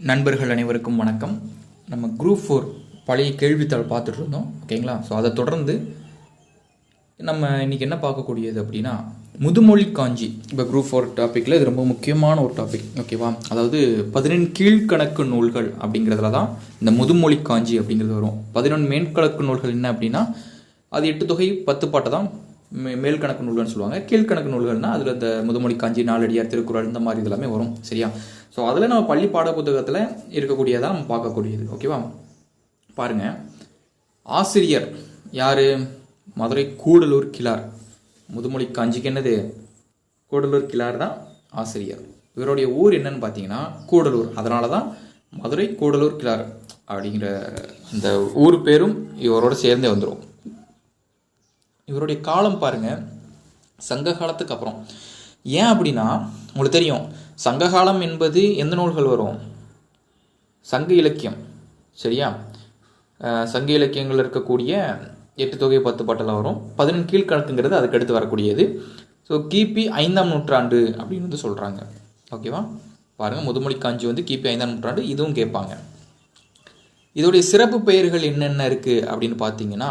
நண்பர்கள் அனைவருக்கும் வணக்கம். நம்ம குரூப் ஃபோர் பழைய கேள்வித்தாள் பார்த்துட்டு இருந்தோம். ஓகேங்களா ஸோ அதை தொடர்ந்து நம்ம இன்னைக்கு என்ன பார்க்கக்கூடியது அப்படின்னா முதுமொழி காஞ்சி. இப்போ குரூப் ஃபோர் டாப்பிக்கில் இது ரொம்ப முக்கியமான ஒரு டாபிக் ஓகேவா அதாவது பதினெண் கீழ்கணக்கு நூல்கள் அப்படிங்கிறதுல தான் இந்த முதுமொழி காஞ்சி அப்படிங்கிறது வரும். பதினொன்று மேற்கணக்கு நூல்கள் என்ன அப்படின்னா அது எட்டு தொகை பத்து பாட்டை தான் மே மேல்கணக்கு நூல்கள்னு சொல்லுவாங்க. கீழ்கணக்கு நூல்கள்னா அதில் இந்த முதுமொழி காஞ்சி நாலடியார் திருக்குறள் இந்த மாதிரி இதெல்லாமே வரும். சரியா? ஸோ அதில் நம்ம பள்ளி பாட புத்தகத்தில் இருக்கக்கூடியதான் நம்ம பார்க்கக்கூடியது. ஓகேவா பாருங்கள் ஆசிரியர் யார்? மதுரை கூடலூர் கிளார் முதுமொழி காஞ்சிக்கு என்னது? கூடலூர் கிளார் தான் ஆசிரியர். இவருடைய ஊர் என்னன்னு பார்த்தீங்கன்னா கூடலூர். அதனால தான் மதுரை கூடலூர் கிளார் அப்படிங்கிற அந்த ஊர் பேரும் இவரோட சேர்ந்தே வந்துடும் இவருடைய காலம் பாருங்கள் சங்க காலத்துக்கு அப்புறம். ஏன் அப்படின்னா உங்களுக்கு தெரியும் சங்க காலம் என்பது எந்த நூல்கள் வரும்? சங்க இலக்கியம். சரியா? சங்க இலக்கியங்கள் இருக்கக்கூடிய எட்டு தொகை பத்து பாட்டெல்லாம் வரும். பதினெண் கீழ்கணக்குங்கிறது அதுக்கு அடுத்து வரக்கூடியது. ஸோ கிபி ஐந்தாம் நூற்றாண்டு அப்படின்னு வந்து சொல்கிறாங்க ஓகேவா பாருங்கள் முதுமொழி காஞ்சி வந்து கிபி ஐந்தாம் நூற்றாண்டு இதுவும் கேட்பாங்க. இதோடைய சிறப்பு பெயர்கள் என்னென்ன இருக்குது அப்படின்னு பார்த்தீங்கன்னா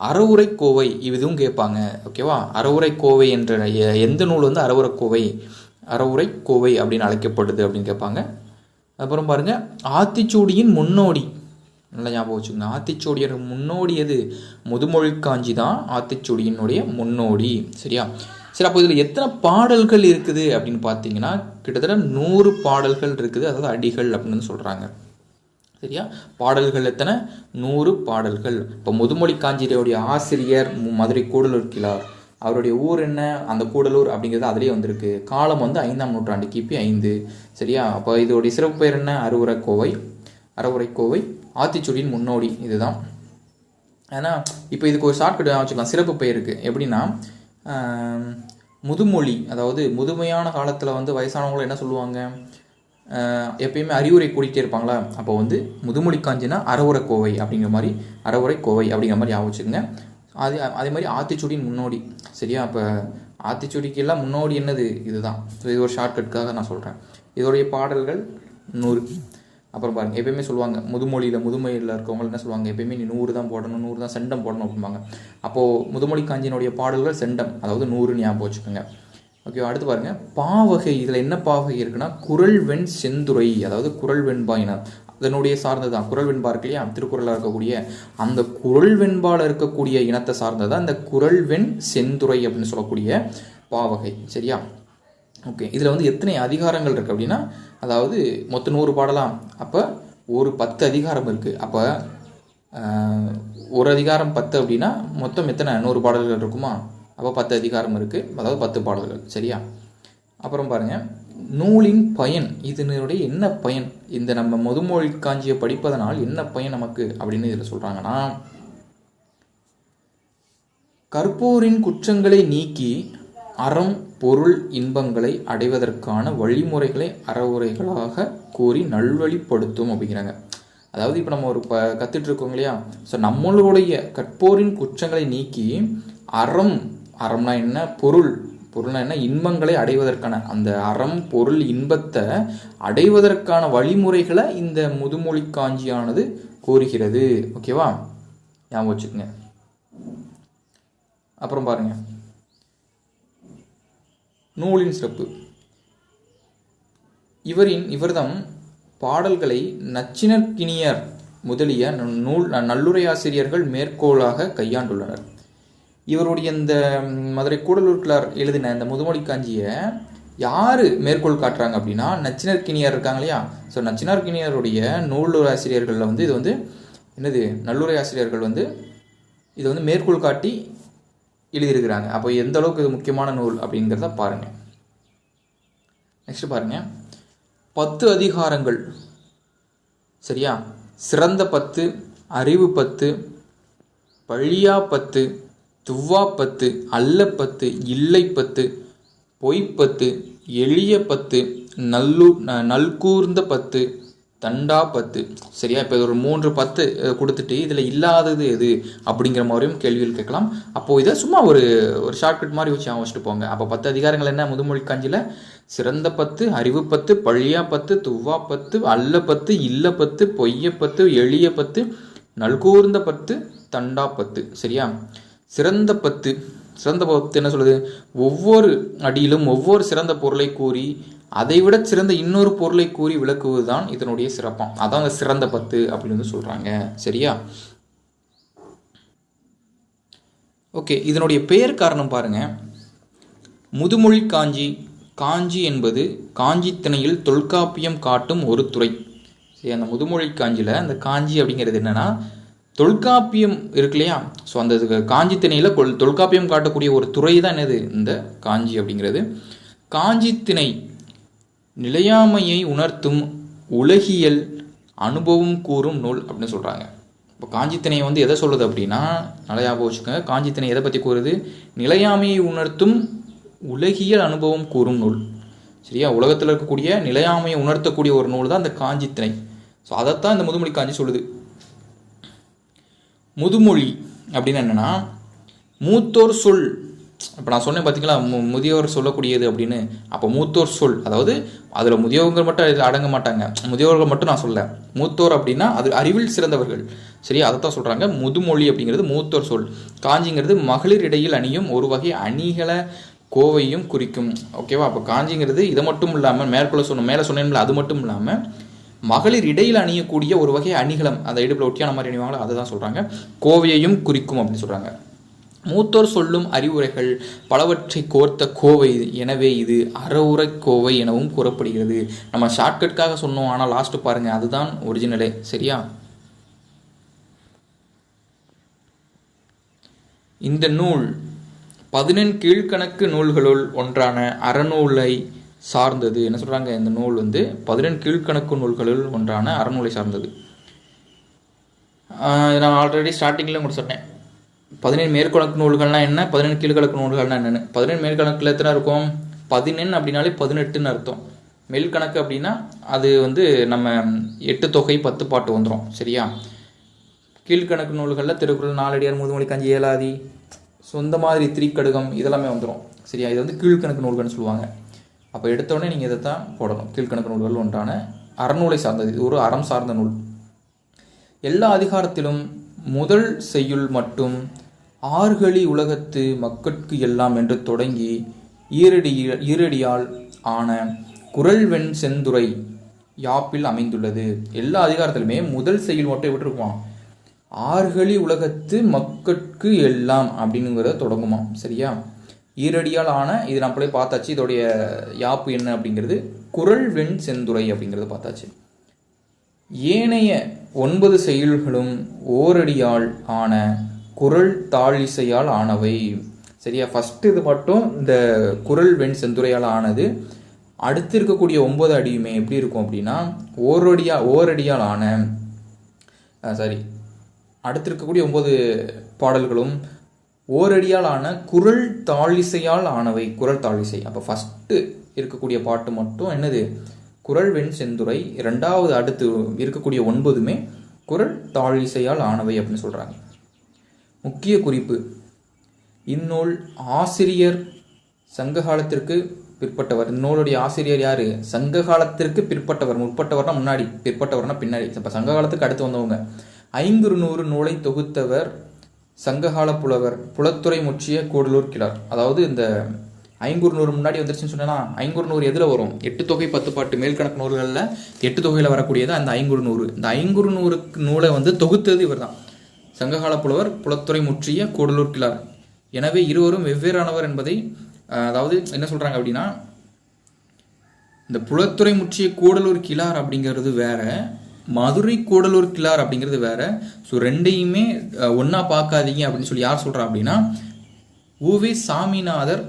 அறவுரை கோவை இதுவும் கேட்பாங்க ஓகேவா அறவுரை கோவை என்ற எ- எந்த நூல் வந்து அறவுரை கோவை அறவுரை கோவை அப்படின்னு அழைக்கப்படுது அப்படின்னு கேட்பாங்க. அப்புறம் பாருங்க ஆத்திச்சூடியின் முன்னோடி. நல்லா ஞாபகம் வச்சுக்கோங்க ஆத்திச்சூடியர் முன்னோடி எது? முதுமொழி காஞ்சி தான் ஆத்திச்சூடியினுடைய முன்னோடி சரியா? சரி அப்போ இதில் எத்தனை பாடல்கள் இருக்குது அப்படின்னு பார்த்தீங்கன்னா கிட்டத்தட்ட நூறு பாடல்கள் இருக்குது அதாவது அடிகள் அப்படின்னு சொல்கிறாங்க சரியா? பாடல்கள் எத்தனை? நூறு பாடல்கள். இப்போ முதுமொழி காஞ்சியுடைய ஆசிரியர் மதுரை கூடலூர் கிழார். அவருடைய ஊர் என்ன? அந்த கூடலூர் அப்படிங்கிறது அதிலே வந்திருக்கு. காலம் வந்து ஐந்தாம் நூற்றாண்டு கிபி ஐந்து. சரியா? அப்போ இதோடைய சிறப்பு பெயர் என்ன? அறுவுரை கோவை அறவுரை கோவை ஆத்திச்சூடியின் முன்னோடி இதுதான். ஏன்னா இப்போ இதுக்கு ஒரு ஷார்ட்கட் வச்சுக்கலாம். சிறப்பு பெயருக்கு எப்படின்னா முதுமொழி. அதாவது முதுமையான காலத்தில் வந்து வயசானவங்களை என்ன சொல்லுவாங்க? எப்பயுமே அறிவுரை கூட்டிகிட்டே இருப்பாங்களா? அப்போ வந்து முதுமொழி காஞ்சினா அறவுரை கோவை அப்படிங்கிற மாதிரி அறவுரை கோவை அப்படிங்கிற மாதிரி ஞாபகம் வச்சுக்கோங்க. அது அதே மாதிரி ஆத்திச்சுடியின் முன்னோடி சரியா? அப்போ ஆத்திச்சுடிக்கெல்லாம் முன்னோடி என்னது? இதுதான். ஸோ இது ஒரு ஷார்ட்கட்காக நான் சொல்கிறேன் இதோடைய பாடல்கள் நூறு. அப்புறம் பாருங்க எப்பயுமே சொல்லுவாங்க முதுமொழியில் முதுமையில் இருக்கவங்க என்ன சொல்லுவாங்க? எப்பயுமே நீ நூறு தான் போடணும் நூறு தான் செண்டம் போடணும் அப்படிம்பாங்க. அப்போது முதுமொழி காஞ்சியினுடைய பாடல்கள் செண்டம் அதாவது நூறு ஞாபகம் வச்சுக்கோங்க. ஓகே அடுத்து பாருங்கள் பாவகை இதில் என்ன பாவகை இருக்குன்னா குரல் வெண் செந்துரை அதாவது குரல் வெண்பாயினர் அதனுடைய சார்ந்தது தான் குரல் வெண்பா இருக்கு இல்லையா? திருக்குறளில் இருக்கக்கூடிய அந்த குரல் வெண்பால் இருக்கக்கூடிய இனத்தை சார்ந்தது தான் இந்த குரல் வெண் செந்துரை அப்படின்னு சொல்லக்கூடிய பாவகை. சரியா? ஓகே இதில் வந்து எத்தனை அதிகாரங்கள் இருக்குது அப்படின்னா அதாவது மொத்தம் நூறு பாடலாம். அப்போ ஒரு பத்து அதிகாரம் இருக்குது அப்போ ஒரு அதிகாரம் பத்து அப்படின்னா மொத்தம் எத்தனை? நூறு பாடல்கள் இருக்குமா? அப்போ பத்து அதிகாரம் இருக்குது அதாவது பத்து பாடல்கள். சரியா? அப்புறம் பாருங்கள் நூலின் பயன் இதனுடைய என்ன பயன்? இந்த நம்ம முதுமொழி காஞ்சியை படிப்பதனால் என்ன பயன் நமக்கு? அப்படின்னு இதில் சொல்கிறாங்கன்னா கற்போரின் குற்றங்களை நீக்கி அறம் பொருள் இன்பங்களை அடைவதற்கான வழிமுறைகளை அறவுரைகளாக கூறி நல்வழிப்படுத்தும் அப்படிங்கிறாங்க. அதாவது இப்போ நம்ம ஒரு ப கத்துட்டு இருக்கோம் இல்லையா? ஸோ நம்மளுடைய கற்போரின் குற்றங்களை நீக்கி அறம் அறம்னா என்ன? பொருள். பொருள்னா என்ன? இன்பங்களை அடைவதற்கான. அந்த அறம் பொருள் இன்பத்தை அடைவதற்கான வழிமுறைகளை இந்த முதுமொழி காஞ்சியானது கூறுகிறது. ஓகேவா ஞாபகம் வச்சுக்கோங்க. அப்புறம் பாருங்க. நூலின் சிறப்பு. இவரின் இவர்தம் பாடல்களை நச்சினர்கினியர் முதலிய ந- நூல் நல்லுரையாசிரியர்கள் மேற்கோளாக கையாண்டுள்ளனர். இவருடைய இந்த மதுரை கூடலூர் கிளார் எழுதின இந்த முதுமொழி காஞ்சியை யார் மேற்கோள் காட்டுறாங்க அப்படின்னா நச்சினர்கிணியார் இருக்காங்க இல்லையா? ஸோ நச்சினார்கினியருடைய நூலூர் ஆசிரியர்களில் வந்து இது வந்து என்னது நல்லுரை ஆசிரியர்கள் வந்து இதை வந்து மேற்கோள் காட்டி எழுதியிருக்கிறாங்க. அப்போ எந்த அளவுக்கு இது முக்கியமான நூல் அப்படிங்கிறத பாருங்கள் நெக்ஸ்ட் பாருங்கள் பத்து அதிகாரங்கள். சரியா? சிறந்த பத்து அறிவு பத்து பழியா பத்து துவ்வாப்பத்து அல்லப்பத்து அல்ல பத்து இல்லை பத்து பொய்ப்பத்து எளிய பத்து நல்லூ நல்கூர்ந்த பத்து தண்டா பத்து சரியா? இப்போ ஒரு மூன்று பத்து கொடுத்துட்டு இதில் இல்லாதது எது அப்படிங்கிற மாதிரியும் கேள்விகள் கேட்கலாம். அப்போது இதை சும்மா ஒரு ஒரு ஷார்ட்கட் மாதிரி வச்சு ஞாபகம் வச்சுட்டு போங்க. அப்போ பத்து அதிகாரங்கள் என்ன? முதுமொழி காஞ்சியில்? சிறந்த பத்து அறிவு பத்து பழியா பத்து துவ்வா பத்து அல்ல பத்து இல்ல பத்து பொய்ய பத்து எளிய பத்து நல்கூர்ந்த பத்து தண்டா பத்து. சரியா? சிறந்த பத்து சிறந்த பத்து என்ன சொல்லுது ஒவ்வொரு அடியிலும் ஒவ்வொரு சிறந்த பொருளை கூறி அதை விட சிறந்த இன்னொரு பொருளை கூறி விளக்குவது தான் இதனுடைய சிறப்பாம் அதான் அந்த சிறந்த பத்து அப்படின்னு வந்து சொல்றாங்க. சரியா? ஓகே இதனுடைய பெயர் காரணம் பாருங்க. முதுமொழி காஞ்சி. காஞ்சி என்பது காஞ்சி திணையில் தொல்காப்பியம் காட்டும் ஒரு துறை. சரி அந்த முதுமொழி காஞ்சியில் அந்த காஞ்சி அப்படிங்கிறது என்னன்னா தொல்காப்பியம் இருக்கு இல்லையா? ஸோ அந்த காஞ்சி திணையில் கொல் தொல்காப்பியம் காட்டக்கூடிய ஒரு துறை தான் என்னது? இந்த காஞ்சி அப்படிங்கிறது. காஞ்சி திணை நிலையாமையை உணர்த்தும் உலகியல் அனுபவம் கூறும் நூல் அப்படின்னு சொல்கிறாங்க இப்போ காஞ்சித்திணை வந்து எதை சொல்லுது அப்படின்னா நல்லா ஞாபகம் வச்சுக்கோங்க. காஞ்சித்திணை எதை பற்றி கூறுது? நிலையாமையை உணர்த்தும் உலகியல் அனுபவம் கூறும் நூல். சரியா? உலகத்தில் இருக்கக்கூடிய நிலையாமையை உணர்த்தக்கூடிய ஒரு நூல் தான் அந்த காஞ்சி திணை. ஸோ அதைத்தான் இந்த முதுமொழி காஞ்சி சொல்லுது. முதுமொழி அப்படின்னு என்னன்னா மூத்தோர் சொல். இப்போ நான் சொன்னேன் பார்த்தீங்களா மு முதியோர் சொல்லக்கூடியது அப்படின்னு. அப்போ மூத்தோர் சொல் அதாவது அதில் முதியோர்கள் மட்டும் இதில் அடங்க மாட்டாங்க. முதியோர்கள் மட்டும் நான் சொல்ல. மூத்தோர் அப்படின்னா அது அறிவில் சிறந்தவர்கள். சரி அதைத்தான் சொல்கிறாங்க முதுமொழி அப்படிங்கிறது மூத்தோர் சொல். காஞ்சிங்கிறது மகளிர் இடையில் அணியும் ஒரு வகை அணிகல கோவையும் குறிக்கும். ஓகேவா? அப்போ காஞ்சிங்கிறது இதை மட்டும் இல்லாமல் மேற்கொள்ள சொன்ன மேலே சொன்னேன்ல அது மட்டும் இல்லாமல் மகளிர் இடையில் அணியக்கூடிய ஒரு வகை அணிகலம் அந்த இடுப்பில் ஒட்டியான மாதிரி அணிவாங்களோ அதை தான் சொல்கிறாங்க கோவையையும் குறிக்கும் அப்படின்னு சொல்கிறாங்க மூத்தோர் சொல்லும் அறிவுரைகள் பலவற்றை கோர்த்த கோவை எனவே இது அறவுரை கோவை எனவும் கூறப்படுகிறது. நம்ம ஷார்ட்கட்காக சொன்னோம் ஆனால் லாஸ்ட்டு பாருங்கள் அதுதான் ஒரிஜினலே சரியா? இந்த நூல் பதினெண் கீழ்கணக்கு நூல்களுள் ஒன்றான அறநூலை சார்ந்தது. என்ன சொல்கிறாங்க இந்த நூல் வந்து பதினெண் கீழ்கணக்கு நூல்களில் ஒன்றான அறநூலை சார்ந்தது. இதை நான் ஆல்ரெடி ஸ்டார்டிங்கில் கூட சொன்னேன். பதினேழு மேற்கணக்கு நூல்கள்னால் என்ன? பதினெண்டு கீழ்கணக்கு நூல்கள்னால் என்னன்னு. பதினேழு மேற்கணக்கில் எத்தனை இருக்கும்? பதினெண் அப்படின்னாலே பதினெட்டுன்னு அர்த்தம். மேல்கணக்கு அப்படின்னா அது வந்து நம்ம எட்டு தொகை பத்து பாட்டு வந்துடும் சரியா? கீழ்கணக்கு நூல்களில் திருக்குறள் நாலடியார் முதுமொழி காஞ்சி ஏலாதி சொந்த மாதிரி திரிக்கடுகம் இதெல்லாமே வந்துடும் சரியா? இது வந்து கீழ்கணக்கு நூல்கள்னு சொல்லுவாங்க. அப்போ எடுத்தோடனே நீங்கள் இதை தான் போடணும். கீழ்கணக்கு நூல்கள் ஒன்றான அறநூலை சார்ந்தது இது ஒரு அறம் சார்ந்த நூல். எல்லா அதிகாரத்திலும் முதல் செய்யுள் மட்டும் ஆறுகளி உலகத்து மக்கட்கு எல்லாம் என்று தொடங்கி ஈரடி ஈரடியால் ஆன குரல்வெண் செந்துரை யாப்பில் அமைந்துள்ளது. எல்லா அதிகாரத்திலுமே முதல் செய்யுள் மட்டும் எப்படி இருக்குமா ஆறுகளி உலகத்து மக்கட்கு எல்லாம் அப்படிங்கிறத தொடங்குமா சரியா? ஈரடியால் ஆன இது நம்மளே பார்த்தாச்சு. இதோடைய யாப்பு என்ன அப்படிங்கிறது குரல் வெண் செந்துரை அப்படிங்கிறது பார்த்தாச்சு. ஏனைய ஒன்பது செயல்களும் ஓரடியால் ஆன குரல் தாழிசையால் ஆனவை. சரியா? ஃபஸ்ட்டு இது மட்டும் இந்த குரல் வெண் செந்துரையால் ஆனது. அடுத்து இருக்கக்கூடிய ஒன்பது அடியுமே எப்படி இருக்கும் அப்படின்னா ஓரடியா ஓரடியால் ஆன சாரி அடுத்து இருக்கக்கூடிய ஒன்பது பாடல்களும் ஓரடியால் ஆன குரல் தாழிசையால் ஆனவை. குரல் தாழிசை. அப்போ ஃபஸ்ட்டு இருக்கக்கூடிய பாட்டு மட்டும் என்னது? குரல் வெண் செந்துரை ரெண்டாவது அடுத்து இருக்கக்கூடிய ஒன்பதுமே குரல் தாழிசையால் ஆனவை அப்படின்னு சொல்கிறாங்க முக்கிய குறிப்பு. இந்நூல் ஆசிரியர் சங்க காலத்திற்கு பிற்பட்டவர். இந்நூலுடைய ஆசிரியர் யார்? சங்க காலத்திற்கு பிற்பட்டவர். முற்பட்டவர்னா முன்னாடி பிற்பட்டவர்னா பின்னாடி. இப்போ சங்க காலத்துக்கு அடுத்து வந்தவங்க. ஐங்குறு நூறு நூலை தொகுத்தவர் சங்ககால புலவர் புலத்துறை முற்றிய கூடலூர் கிளார் அதாவது இந்த ஐங்குறு நூறு முன்னாடி வந்துருச்சுன்னு சொன்னேன்னா ஐங்குறு நூறு எதில் வரும்? எட்டு தொகை பத்து பாட்டு மேல்கணக்கு நூறுகளில் எட்டு தொகையில் வரக்கூடியது அந்த ஐங்குறு நூறு. இந்த ஐங்குறு நூறுக்கு நூலை வந்து தொகுத்தது இவர் தான் சங்ககால புலவர் புலத்துறை முற்றிய கூடலூர் கிளார் எனவே இருவரும் வெவ்வேறானவர் என்பதை அதாவது என்ன சொல்கிறாங்க அப்படின்னா இந்த புலத்துறை முற்றிய கூடலூர் கிளார் அப்படிங்கிறது வேற மதுரை கூடலூர் கிளார் அப்படிங்கிறது வேற. ஸோ ரெண்டையுமே ஒன்றா பார்க்காதீங்க அப்படின்னு சொல்லி யார் சொல்கிறா அப்படின்னா ஊவே சாமிநாதர்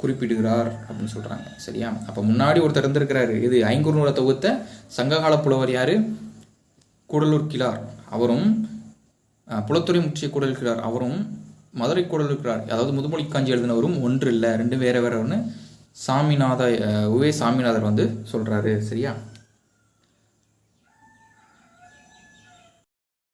குறிப்பிடுகிறார் அப்படின்னு சொல்கிறாங்க சரியா? அப்போ முன்னாடி ஒருத்தர் இருந்திருக்கிறாரு. இது ஐங்குறு நூலை தொகுத்த சங்ககால புலவர் யார்? கூடலூர் கிளார். அவரும் புலத்துறை முற்றிய கூடல் கிளார் அவரும் மதுரை கூடலூர் கிளார் அதாவது முதுமொழி காஞ்சி எழுதினவரும் ஒன்று இல்லை ரெண்டு வேற ஒன்று சாமிநாத உவே சாமிநாதர் வந்து சொல்கிறாரு சரியா?